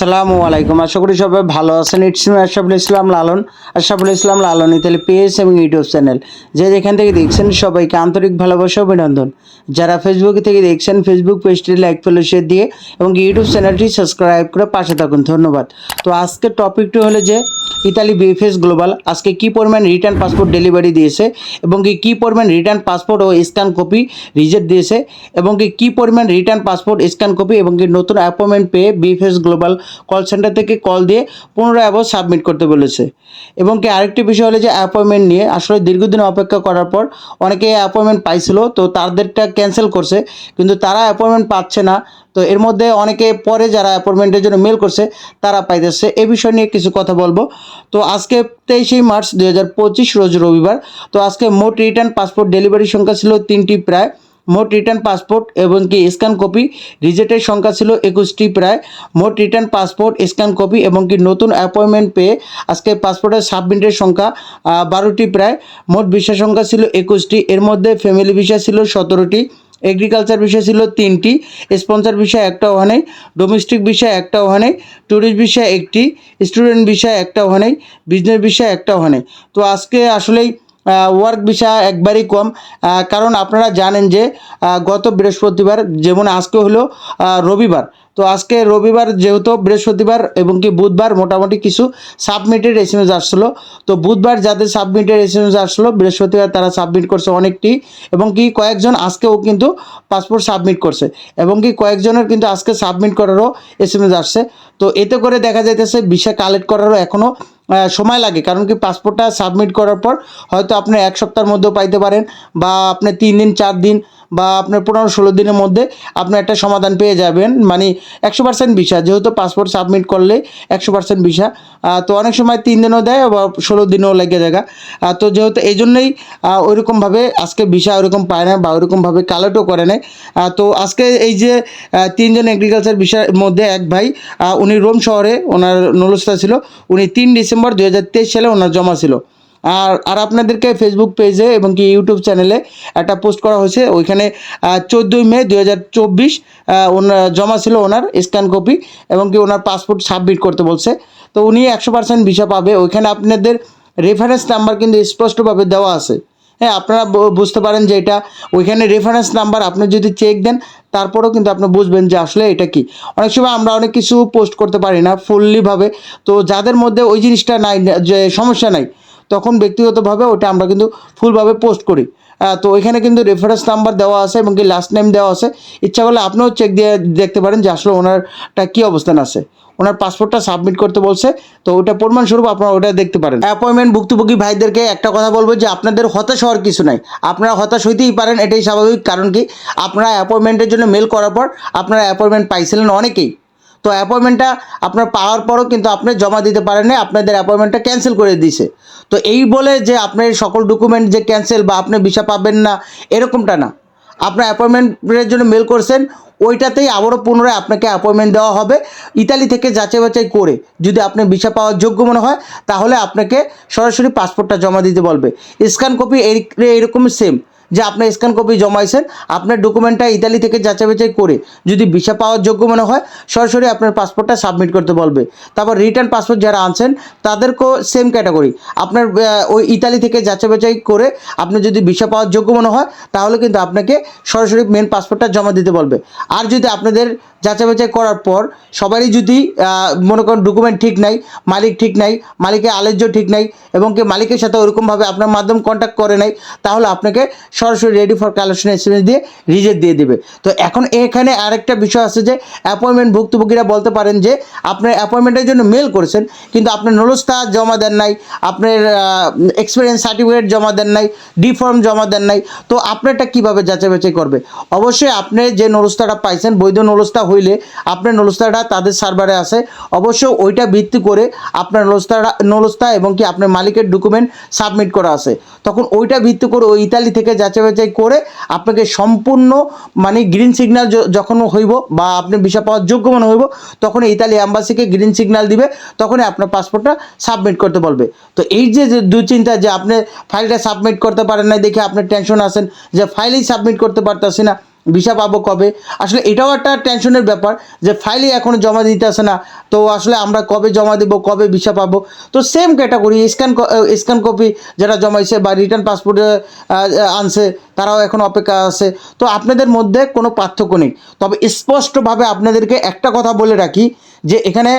আসসালামু আলাইকুম। আশা করি সবাই ভালো আছেন। It's me Islam Lalan. Ashraful Islam Lalan Italy page এবং ইউটিউব চ্যানেল যে যেখান থেকে দেখছেন, সবাইকে আন্তরিক ভালোবাসা অভিনন্দন। যারা ফেসবুক থেকে দেখছেন ফেসবুক পেজটি লাইক ফলো শেয়ার দিয়ে এবং ইউটিউব চ্যানেলটি সাবস্ক্রাইব করে পাশে থাকুন। ধন্যবাদ। তো আজকের টপিকটি হলো যে, ইতালি বিএফএস গ্লোবাল আজকে কি পরিমাণ রিটার্ন পাসপোর্ট ডেলিভারি দিয়েছে এবং কি কী পরিমাণ রিটার্ন পাসপোর্ট ও স্ক্যান কপি রিজেক্ট দিয়েছে এবং কি কী পরিমাণ রিটার্ন পাসপোর্ট স্ক্যান কপি এবং কি নতুন অ্যাপয়েন্টমেন্ট পেয়ে বিএফএস গ্লোবাল কল সেন্টার থেকে কল দিয়ে পুনরায় আবার সাবমিট করতে বলেছে। এবং কি আরেকটি বিষয় হলো যে অ্যাপয়েন্টমেন্ট নিয়ে আসলে দীর্ঘদিন অপেক্ষা করার পর অনেকে অ্যাপয়েন্টমেন্ট পাইছিল, তো তাদেরটা ক্যান্সেল করছে, কিন্তু তারা অ্যাপয়েন্টমেন্ট পাচ্ছে না। তো এর মধ্যে অনেকে পরে যারা অ্যাপয়েন্টমেন্টের জন্য মেল করছে, তারা পাইতেছে। এ বিষয় নিয়ে কিছু কথা বলব। তো আজকে তেইশে মার্চ দুই হাজার পঁচিশ, রোজ রবিবার। তো আজকে মোট রিটার্ন পাসপোর্ট ডেলিভারি সংখ্যা ছিল তিনটি প্রায়। মোট রিটার্ন পাসপোর্ট এবং কি স্ক্যান কপি। রিজেক্টের সংখ্যা ছিল একুশটি প্রায়। মোট রিটার্ন পাসপোর্ট, স্ক্যান কপি এবং কি নতুন অ্যাপয়েন্টমেন্ট পেয়ে আজকে পাসপোর্টের সাবমিটের সংখ্যা বারোটি প্রায়। মোট ভিসা সংখ্যা ছিল একুশটি। এর মধ্যে ফ্যামিলি ভিসা ছিল সতেরোটি। এগ্রিকালচার বিষয় ছিল তিনটি। স্পন্সর বিষয় একটা ওখানে ডোমেস্টিক বিষয় একটা ওখানে ট্যুরিস্ট বিষয় একটি। স্টুডেন্ট বিষয় একটা ওখানে বিজনেস বিষয় একটা ওখানে তো আজকে আসলেই ওয়ার্ক বিষয় একবারই কম। কারণ আপনারা জানেন যে গত বৃহস্পতিবার, যেমন আজকে হলো রবিবার, তো আজকে রবিবার যেহেতু বৃহস্পতিবার এবং কি বুধবার মোটামুটি কিছু সাবমিটেড এস এম আসছিল তো বুধবার যাদের সাবমিটেড এস এম এস আসছিল বৃহস্পতিবার তারা সাবমিট করছে অনেকটি এবং কি কয়েকজন আজকেও কিন্তু পাসপোর্ট সাবমিট করছে এবং কি কয়েকজনের কিন্তু আজকে সাবমিট করারও এস এম এস আসছে। তো এতে করে দেখা যাইতেছে ভিসা কালেক্ট করারও এখনও সময় লাগে। কারণ কি পাসপোর্টটা সাবমিট করার পর হয়তো আপনি এক সপ্তাহের মধ্যেও পাইতে পারেন বা আপনি তিন দিন, চার দিন বা আপনার পনেরো ষোলো দিনের মধ্যে আপনি একটা সমাধান পেয়ে যাবেন। মানে একশো পার্সেন্ট ভিসা, যেহেতু পাসপোর্ট সাবমিট করলে একশো পার্সেন্ট ভিসা। তো অনেক সময় তিন দিনও দেয় বা ষোলো দিনও লেগে জায়গা তো যেহেতু এই জন্যই ওইরকমভাবে আজকে ভিসা ওইরকম পায় না বা ওইরকমভাবে কালেক্টও করে নেয় তো আজকে এই যে তিনজন এগ্রিকালচার বিষয়ের মধ্যে এক ভাই উনি রোম শহরে, ওনার নলস্তা ছিল। উনি তিন ডিসেম্বর দু হাজার তেইশ সালে ওনার জমা ছিল। আর আর আপনাদেরকে ফেসবুক পেজে এবং কি ইউটিউব চ্যানেলে একটা পোস্ট করা হয়েছে। ওইখানে চোদ্দোই মে দু হাজার চব্বিশ জমা ছিল ওনার স্ক্যান কপি এবং কি ওনার পাসপোর্ট সাবমিট করতে বলছে। তো উনি একশো পার্সেন্ট ভিসা পাবে। ওইখানে আপনাদের রেফারেন্স নাম্বার কিন্তু স্পষ্টভাবে দেওয়া আছে। হ্যাঁ আপনারা বুঝতে পারেন যে এটা, ওইখানে রেফারেন্স নাম্বার আপনি যদি চেক দেন, তারপরেও কিন্তু আপনি বুঝবেন যে আসলে এটা কি। অনেক সময় আমরা অনেক কিছু পোস্ট করতে পারি না ফুললিভাবে তো যাদের মধ্যে ওই জিনিসটা নাই, যে সমস্যা নাই তখন ব্যক্তিগতভাবে ওটা আমরা কিন্তু ফুলভাবে পোস্ট করি। তো ওইখানে কিন্তু রেফারেন্স নাম্বার দেওয়া আছে এবং কি লাস্ট নেম দেওয়া আছে। ইচ্ছা করলে আপনিও চেক দিয়ে দেখতে পারেন যে আসলে ওনারটা কী অবস্থান আছে। ওনার পাসপোর্টটা সাবমিট করতে বলছে, তো ওটা প্রমাণস্বরূপ আপনারা ওটা দেখতে পারেন। অ্যাপয়েন্টমেন্ট ভুক্তভোগী ভাইদেরকে একটা কথা বলব যে আপনাদের হতাশ হওয়ার কিছু নাই। আপনারা হতাশ হইতেই পারেন, এটাই স্বাভাবিক। কারণ কি, আপনারা অ্যাপয়েন্টমেন্টের জন্য মেল করার পর আপনারা অ্যাপয়েন্টমেন্ট পাইছিলেন অনেকেই। তো অ্যাপয়েন্টমেন্টটা আপনার পাওয়ার পরও কিন্তু আপনি জমা দিতে পারেন আপনাদের অ্যাপয়েন্টমেন্টটা ক্যান্সেল করে দিয়েছে। তো এই বলে যে আপনার সকল ডকুমেন্ট যে ক্যান্সেল বা আপনি ভিসা পাবেন না, এরকমটা না। আপনার অ্যাপয়েন্টমেন্টের জন্য মেল করছেন, ওইটাতেই আবারও পুনরায় আপনাকে অ্যাপয়েন্টমেন্ট দেওয়া হবে। ইতালি থেকে যাচাই বাছাই করে যদি আপনি ভিসা পাওয়ার যোগ্য মনে হয়, তাহলে আপনাকে সরাসরি পাসপোর্টটা জমা দিতে বলবে। স্ক্যান কপি এইরকম সেম যে আপনার স্ক্যান কপি জমাইছেন, আপনার ডকুমেন্টটা ইতালি থেকে যাচাই করে যদি ভিসা পাওয়ার যোগ্য মনে হয়, সরাসরি আপনার পাসপোর্টটা সাবমিট করতে বলবে। তারপর রিটার্ন পাসপোর্ট যারা আনছেন, তাদেরকেও সেম ক্যাটাগরি আপনার ওই ইতালি থেকে যাচাই করে আপনি যদি ভিসা পাওয়ার যোগ্য মনে হয়, তাহলে কিন্তু আপনাকে সরাসরি মেন পাসপোর্টটা জমা দিতে বলবে। আর যদি আপনাদের যাচাই করার পর সবারই যদি মনে করেন ডকুমেন্ট ঠিক নাই, মালিক ঠিক নাই, মালিকের আলেজ্য ঠিক নাই, এবং কি মালিকের সাথে ওরকমভাবে আপনার মাধ্যম কন্ট্যাক্ট করে নাই, তাহলে আপনাকে সরাসরি রেডি ফর কালেকশন এস দিয়ে রিজেক্ট দিয়ে দিবে। তো এখন এখানে আরেকটা বিষয় আছে যে অ্যাপয়েন্টমেন্ট ভুক্তভোগীরা বলতে পারেন যে, আপনার অ্যাপয়েন্টমেন্টের জন্য মেল করেছেন, কিন্তু আপনার নলস্তা জমা দেন নাই, আপনার এক্সপিরিয়েন্স সার্টিফিকেট জমা দেন নাই ডি ফর্ম জমা দেন নাই, তো আপনারটা কীভাবে যাচাই বাছাই করবে? অবশ্যই আপনি যে নলস্তাটা পাইছেন, বৈধ নলস্তা হইলে আপনার নলস্তাটা তাদের সার্ভারে আছে। অবশ্যই ওইটা ভিত্তি করে আপনার নলস্তাটা নলস্তা এবং কি আপনার মালিকের ডকুমেন্ট সাবমিট করা আছে। তখন ওইটা ভিত্তি করে ওই ইতালি থেকে যাচাই করে আপনাকে সম্পূর্ণ মানে গ্রিন সিগন্যাল যখন হইব বা আপনি ভিসা পাওয়ার যোগ্য মনে হইব তখন ইতালি অ্যাম্বাসিকে গ্রিন সিগন্যাল দিবে, তখনই আপনার পাসপোর্টটা সাবমিট করতে বলবে। তো এই যে যে দুশ্চিন্তা যে আপনি ফাইলটা সাবমিট করতে পারেন না দেখে আপনার টেনশন আসেন যে ফাইলেই সাবমিট করতে পারতেছি না ভিসা পাবো কবে? আসলে এটাও একটা টেনশনের ব্যাপার যে ফাইলে এখনও জমা দিতে আসে না। তো আসলে আমরা কবে জমা দেবো, কবে ভিসা পাবো? তো same category scan scan copy যারা জমাইছে বা রিটার্ন পাসপোর্টে আনছে, তারাও এখন অপেক্ষা আছে। তো আপনাদের মধ্যে কোনো পার্থক্য নেই। তবে স্পষ্টভাবে আপনাদেরকে একটা কথা বলে রাখি যে এখানে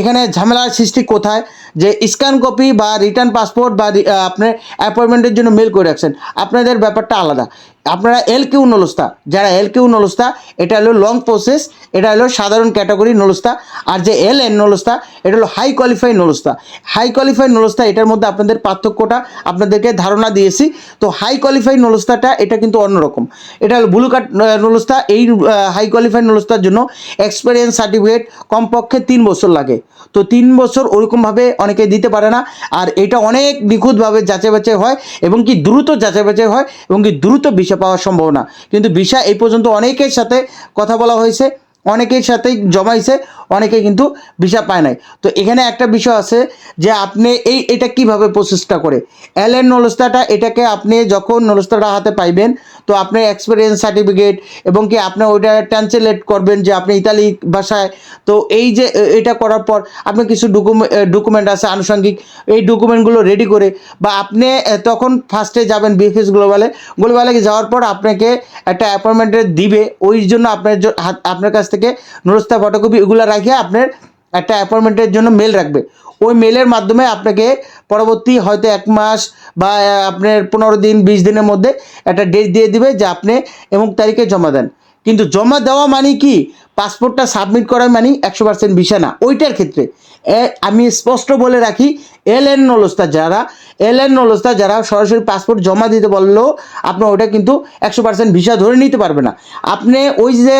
এখানে ঝামেলার সৃষ্টি কোথায়? যে স্ক্যান কপি বা রিটার্ন পাসপোর্ট বা আপনার অ্যাপয়েন্টমেন্টের জন্য মেল করে রাখছেন। আপনাদের ব্যাপারটা আলাদা। আপনারা এল কিউ নলস্তা, যারা এল কিউ নলস্তা, এটা হলো লং প্রসেস এটা হলো সাধারণ ক্যাটাগরি নলস্তা, আর যে এল এন নলস্তা, এটা হলো হাই কোয়ালিফাই নলস্তা। হাই কোয়ালিফাই নলস্তা, এটার মধ্যে আপনাদের পার্থক্যটা আপনাদেরকে ধারণা দিয়েছি। তো হাই কোয়ালিফাই নলস্তাটা, এটা কিন্তু অন্যরকম। এটা হলো ব্লু কার্ড নলস্তা, এই হাই কোয়ালিফাই নলস্তার জন্য এক্সপিরিয়েন্স সার্টিফিকেট কমপক্ষে তিন বছর লাগে। তো তিন বছর ওরকমভাবে অনেকে দিতে পারে না। আর এটা অনেক নিখুঁতভাবে যাচাই বাছাই হয় এবং কি দ্রুত যাচাই বাছাই হয় এবং কি দ্রুত ভিসা সম্ভব না কিন্তু ভিসা এই পর্যন্ত অনেকের সাথে কথা বলা হয়েছে। অনেকের সাথেই জমাইছে অনেকে কিন্তু ভিসা পায় নাই। তো এখানে একটা বিষয় আছে যে আপনি এই, এটা কীভাবে প্রসেসটা করে? এল এন নলস্তাটা, এটাকে আপনি যখন নলস্তাটা হাতে পাইবেন, তো আপনার এক্সপিরিয়েন্স সার্টিফিকেট এবং কি আপনি ওইটা ট্রান্সলেট করবেন যে আপনি ইতালি ভাষায়। তো এই যে এটা করার পর আপনি কিছু ডকুমেন্ট ডকুমেন্ট আছে আনুষঙ্গিক। এই ডকুমেন্টগুলো রেডি করে বা আপনি তখন ফার্স্টে যাবেন বিএফএস গ্লোবালে গ্লোবালে যাওয়ার পর আপনাকে একটা অ্যাপয়েন্টমেন্টে দিবে, ওই জন্য আপনার আপনার কাছ থেকে নুরস্তা ফটোকপি এগুলো রাখিয়ে আপনার একটা অ্যাপয়েন্টমেন্টের জন্য মেল রাখবে। ওই মেলের মাধ্যমে আপনাকে পরবর্তী হয়তো এক মাস বা আপনার পনেরো দিন, বিশ দিনের মধ্যে একটা ডেট দিয়ে দিবে যে আপনি এমুক তারিখে জমা দেন। কিন্তু জমা দেওয়া মানে কি? পাসপোর্টটা সাবমিট করা মানে একশো পার্সেন্ট ভিসা না। ওইটার ক্ষেত্রে আমি স্পষ্ট বলে রাখি এল এন নলস্তা যারা এল এন নলস্তা যারা সরাসরি পাসপোর্ট জমা দিতে বললেও আপনার ওটা কিন্তু একশো পার্সেন্ট ভিসা ধরে নিতে পারবে না। আপনি ওই যে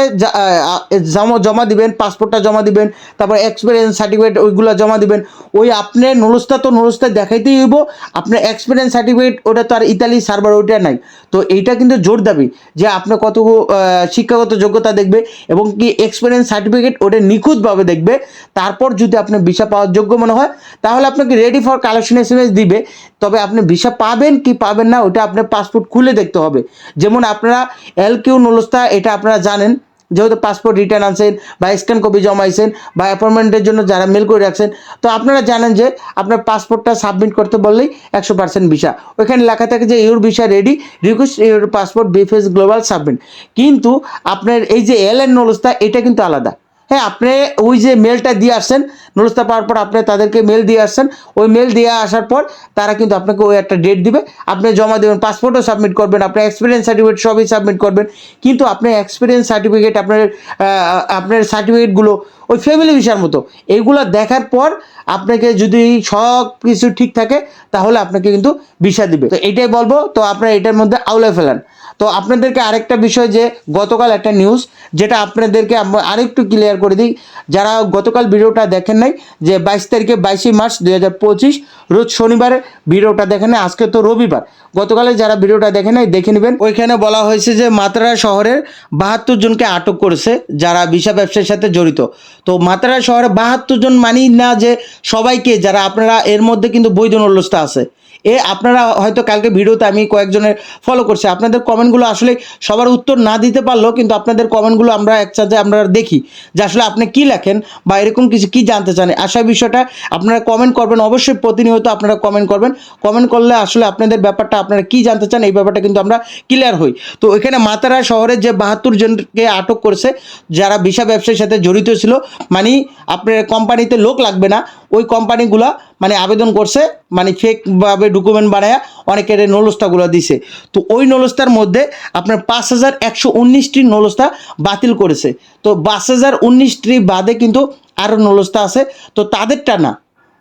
জমা জমা দিবেন পাসপোর্টটা জমা দিবেন, তারপর এক্সপিরিয়েন্স সার্টিফিকেট ওইগুলো জমা দিবেন, ওই আপনার নলস্তা তো নলস্তা দেখাইতেই হইব আপনার এক্সপিরিয়েন্স সার্টিফিকেট ওটা তো আর ইতালি সার্ভার ওইটা নাই। তো এইটা কিন্তু জোর দাবি যে আপনি কত শিক্ষাগত যোগ্যতা দেখবে এবং কি এক্সপিরিয়েন্স সার্টিফিকেট ওটা নিখুঁতভাবে দেখবে, তারপর যদি আপনি ভিসা পাওয়ার যোগ্য মনে হয়, তাহলে আপনাকে ready for collection S M S দিবে, তবে আপনি ভিসা পাবেন কি পাবেন না, ওটা আপনার পাসপোর্ট খুলে দেখতে হবে। যেমন আপনারা এল কিউ নলস্তা, এটা আপনারা জানেন, যেহেতু পাসপোর্ট রিটার্ন আনছেন বা স্ক্যান কপি জমাইছেন বা অ্যাপয়েন্টমেন্টের জন্য যারা মেল করে রাখছেন, তো আপনারা জানেন যে আপনার পাসপোর্টটা সাবমিট করতে বললেই একশো পার্সেন্ট ভিসা ওইখানে লেখা থাকে যে your visa ready request your passport VFS global submit কিন্তু আপনার এই যে এল এন নলস্তা, এটা কিন্তু আলাদা। হ্যাঁ আপনি ওই যে মেলটা দিয়ে আসছেন নলস্তা পাওয়ার পর আপনি তাদেরকে মেল দিয়ে আসছেন, ওই মেল দিয়ে আসার পর তারা কিন্তু আপনাকে ওই একটা ডেট দিবে। আপনি জমা দেবেন পাসপোর্টও সাবমিট করবেন আপনার এক্সপিরিয়েন্স সার্টিফিকেট সবই সাবমিট করবেন। কিন্তু আপনার এক্সপিরিয়েন্স সার্টিফিকেট আপনার আপনার সার্টিফিকেটগুলো ওই ফ্যামিলি ভিসার মতো, এইগুলো দেখার পর আপনাকে যদি সব কিছু ঠিক থাকে, তাহলে আপনাকে কিন্তু ভিসা দিবে। তো এটাই বলব, তো আপনারা এটার মধ্যে আউলে ফেলান। তো আপনাদেরকে আরেকটা বিষয় যে গতকাল একটা নিউজ যেটা আপনাদেরকে আরেকটু ক্লিয়ার করে দিই। যারা গতকাল ভিডিওটা দেখেন নাই, যে বাইশ তারিখে বাইশে মার্চ দুই হাজার পঁচিশ, রোজ শনিবারে ভিডিওটা দেখেন নাই, আজকে তো রবিবার। গতকালে যারা ভিডিওটা দেখেন নাই, দেখে নেবেন। ওইখানে বলা হয়েছে যে মাত্রা শহরের বাহাত্তর জনকে আটক করেছে যারা ভিসা ব্যবসার সাথে জড়িত। তো মাত্রা শহরে বাহাত্তর জন মানি না যে সবাইকে, যারা আপনারা এর মধ্যে কিন্তু বৈধ নল্যস্তা আছে। এ আপনারা হয়তো কালকে ভিডিওতে আমি কয়েকজনের ফলো করছি। আপনাদের কমেন্টগুলো আসলে সবার উত্তর না দিতে পারলেও কিন্তু আপনাদের কমেন্টগুলো আমরা একসাথে আমরা দেখি যে আসলে আপনি কি লেখেন বা এরকম কিছু কি জানতে চান। আশা বিষয়টা আপনারা কমেন্ট করবেন, অবশ্যই প্রতিনিয়ত আপনারা কমেন্ট করবেন। কমেন্ট করলে আসলে আপনাদের ব্যাপারটা আপনারা কি জানতে চান এই ব্যাপারটা কিন্তু আমরা ক্লিয়ার হই। তো এখানে মাতারা শহরে যে বাহাত্তর জনকে আটক করেছে, যারা ভিসা ব্যবসার সাথে জড়িত ছিল মানে আপনার কোম্পানিতে লোক লাগবে না ওই কোম্পানিগুলা মানে আবেদন করছে মানে ফেকভাবে ডকুমেন্ট বানায় অনেকের নলস্তাগুলো দিছে। তো ওই নলস্তার মধ্যে আপনার পাঁচ হাজার একশো উনিশটি নলস্তা বাতিল করেছে। তো পাঁচ হাজার উনিশটি বাদে কিন্তু আরও নলস্তা আছে। তো তাদেরটা না,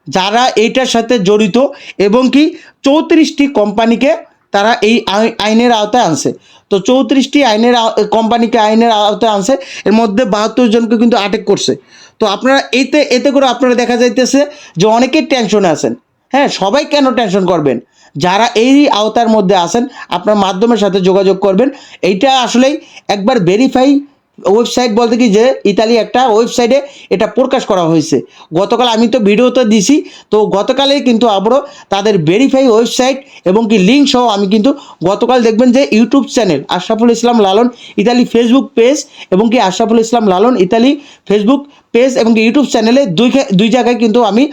যারা এইটার সাথে জড়িত এবং কি চৌত্রিশটি কোম্পানিকে তারা এই আই- আইনের আওতায় আনছে। তো চৌত্রিশটি আইনের কোম্পানিকে আইনের আওতায় আনছে, এর মধ্যে বাহাত্তর জনকে কিন্তু আটক করছে। তো আপনারা এতে এতে করে আপনারা দেখা যাইতেছে যে অনেকেই টেনশনে আছেন। হ্যাঁ সবাই কেন টেনশন করবেন? যারা এই আওতার মধ্যে আছেন, আপনার মাধ্যমের সাথে যোগাযোগ করবেন। এইটা আসলেই একবার ভেরিফাই ওয়েবসাইট বলতে কি যে, ইতালি একটা ওয়েবসাইটে এটা প্রকাশ করা হয়েছে। গতকাল আমি তো ভিডিওতে দিছি, তো গতকালে কিন্তু আবারও তাদের ভেরিফাই ওয়েবসাইট এবং কি লিঙ্ক সহ আমি কিন্তু গতকাল দেখবেন যে YouTube channel Ashraful Islam Lalan, Italy Facebook page এবং কি Ashraful Islam Lalan, Italy Facebook page এবং কি ইউটিউব চ্যানেলে দুই দুই জায়গায় কিন্তু আমি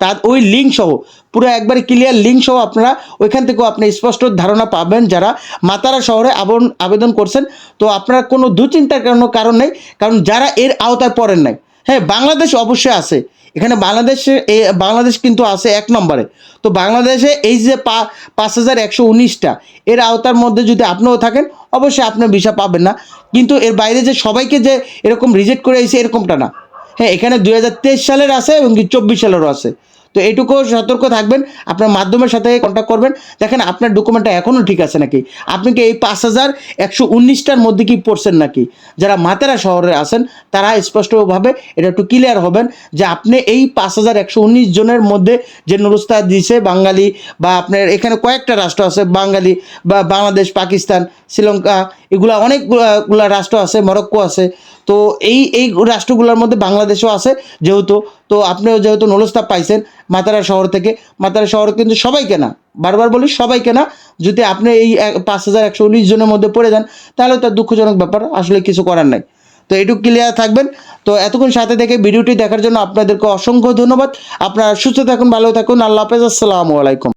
তার ওই লিঙ্ক সহ, পুরো একবারে ক্লিয়ার লিঙ্ক সহ আপনারা ওইখান থেকেও আপনি স্পষ্ট ধারণা পাবেন যারা মাতারা শহরে আবন, আবেদন করছেন। তো আপনারা কোনো দুশ্চিন্তার কোনো কারণ নেই, কারণ যারা এর আওতায় পড়েন নাই। হ্যাঁ বাংলাদেশ অবশ্যই আছে। এখানে বাংলাদেশে বাংলাদেশ কিন্তু আছে এক নম্বরে। তো বাংলাদেশে এই যে পাঁচ হাজার একশো উনিশটা, এর আওতার মধ্যে যদি আপনিও থাকেন, অবশ্যই আপনি ভিসা পাবেন না। কিন্তু এর বাইরে যে সবাইকে যে এরকম রিজেক্ট করে এসে এরকমটা না। হ্যাঁ এখানে দুই হাজার তেইশ সালের আছে এবং কি চব্বিশ সালেরও আছে। তো এইটুকু সতর্ক থাকবেন, আপনার মাধ্যমের সাথে কন্ট্যাক্ট করবেন। দেখেন, আপনার ডকুমেন্টটা এখনও ঠিক আছে নাকি? আপনি কি এই পাঁচ হাজার একশো উনিশটার মধ্যে কি পড়ছেন নাকি? যারা মাতেরা শহরে আছেন, তারা স্পষ্টভাবে এটা একটু ক্লিয়ার হবেন যে আপনি এই পাঁচ হাজার একশো উনিশ জনের মধ্যে যে নুরস্তা দিছে বাঙালি বা আপনার এখানে কয়েকটা রাষ্ট্র আছে, বাঙালি বা বাংলাদেশ, পাকিস্তান, শ্রীলঙ্কা, এগুলা অনেকগুলা রাষ্ট্র আছে, মরক্কো আছে। তো এই এই রাষ্ট্রগুলোর মধ্যে বাংলাদেশও আছে যেহেতু, তো আপনিও যেহেতু নলস্তাপ পাইছেন মাতারা শহর থেকে, মাতারা শহর কিন্তু সবাই কেনা। বারবার বলি, সবাই কেনা। যদি আপনি এই পাঁচ হাজার একশো উনিশ জনের মধ্যে পড়ে যান, তাহলে তার দুঃখজনক ব্যাপার, আসলে কিছু করার নাই। তো এইটুকু ক্লিয়ার থাকবেন। তো এতক্ষণ সাথে থেকে ভিডিওটি দেখার জন্য আপনাদেরকে অসংখ্য ধন্যবাদ। আপনারা সুস্থ থাকুন, ভালো থাকুন। আল্লাহ হাফেজ। আসসালামু আলাইকুম।